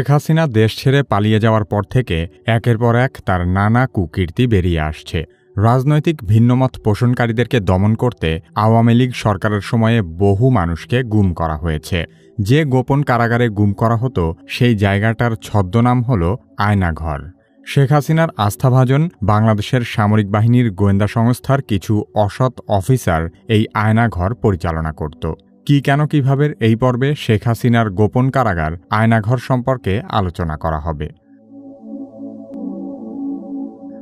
শেখ হাসিনা দেশ ছেড়ে পালিয়ে যাওয়ার পর থেকে একের পর এক তার নানা কুকীর্তি বেরিয়ে আসছে। রাজনৈতিক ভিন্নমত পোষণকারীদেরকে দমন করতে আওয়ামী লীগ সরকারের সময়ে বহু মানুষকে গুম করা হয়েছে। যে গোপন কারাগারে গুম করা হতো, সেই জায়গাটার ছদ্মনাম হল আয়নাঘর। শেখ হাসিনার আস্থাভাজন বাংলাদেশের সামরিক বাহিনীর গোয়েন্দা সংস্থার কিছু অসৎ অফিসার এই আয়নাঘর পরিচালনা করত। কি কেন কীভাবে এই পর্বে শেখ হাসিনার গোপন কারাগার আয়নাঘর সম্পর্কে আলোচনা করা হবে?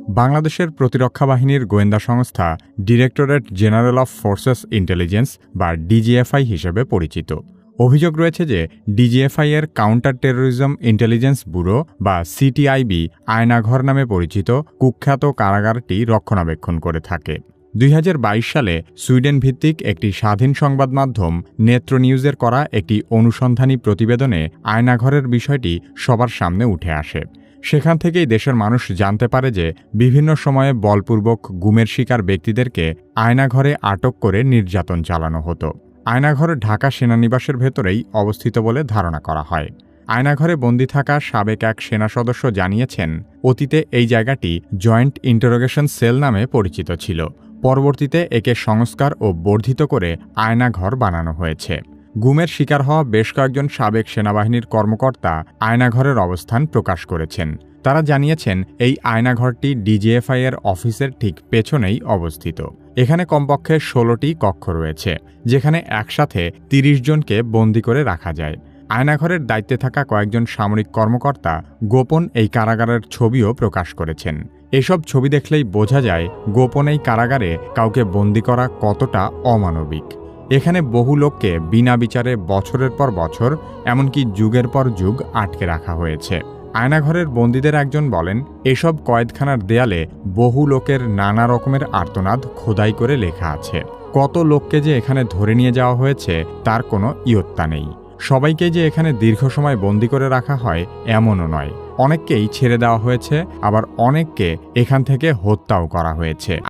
বাংলাদেশের প্রতিরক্ষা বাহিনীর গোয়েন্দা সংস্থা directorate general of forces intelligence বা ডিজিএফআই হিসেবে পরিচিত। অভিযোগ রয়েছে যে ডিজিএফআই এর কাউন্টার টেরোরিজম ইন্টেলিজেন্স ব্যুরো বা সিটিআইবি আয়নাঘর নামে পরিচিত কুখ্যাত কারাগারটি রক্ষণাবেক্ষণ করে থাকে। দুই হাজার বাইশ সালে সুইডেন ভিত্তিক একটি স্বাধীন সংবাদ মাধ্যম নেত্র নিউজের করা একটি অনুসন্ধানী প্রতিবেদনে আয়নাঘরের বিষয়টি সবার সামনে উঠে আসে। সেখান থেকেই দেশের মানুষ জানতে পারে যে বিভিন্ন সময়ে বলপূর্বক গুমের শিকার ব্যক্তিদেরকে আয়নাঘরে আটক করে নির্যাতন চালানো হতো। আয়নাঘর ঢাকা সেনানিবাসের ভেতরেই অবস্থিত বলে ধারণা করা হয়। আয়নাঘরে বন্দি থাকা সাবেক এক সেনা সদস্য জানিয়েছেন, অতীতে এই জায়গাটি জয়েন্ট ইন্টারোগেশন সেল নামে পরিচিত ছিল। পরবর্তীতে একে সংস্কার ও বর্ধিত করে আয়নাঘর বানানো হয়েছে। গুমের শিকার হওয়া বেশ কয়েকজন সাবেক সেনাবাহিনীর কর্মকর্তা আয়নাঘরের অবস্থান প্রকাশ করেছেন। তারা জানিয়েছেন, এই আয়নাঘরটি ডিজিএফআই এর অফিসের ঠিক পেছনেই অবস্থিত। এখানে কমপক্ষে ষোলোটি কক্ষ রয়েছে, যেখানে একসাথে তিরিশ জনকে বন্দি করে রাখা যায়। আয়নাঘরের দায়িত্বে থাকা কয়েকজন সামরিক কর্মকর্তা গোপন এই কারাগারের ছবিও প্রকাশ করেছেন। এসব ছবি দেখলেই বোঝা যায় গোপন এই কারাগারে কাউকে বন্দি করা কতটা অমানবিক। এখানে বহু লোককে বিনা বিচারে বছরের পর বছর, এমনকি যুগের পর যুগ আটকে রাখা হয়েছে। আয়নাঘরের বন্দীদের একজন বলেন, এসব কয়েদখানার দেয়ালে বহু লোকের নানা রকমের আর্তনাদ খোদাই করে লেখা আছে। কত লোককে যে এখানে ধরে নিয়ে যাওয়া হয়েছে, তার কোনো ইয়ত্তা নেই। সবাইকে যে এখানে দীর্ঘ সময় বন্দি করে রাখা হয়, এমনও নয়। অনেককেই ছেড়ে দেওয়া হয়েছে, আবার অনেককে এখান থেকে হত্যাও করা হয়েছে।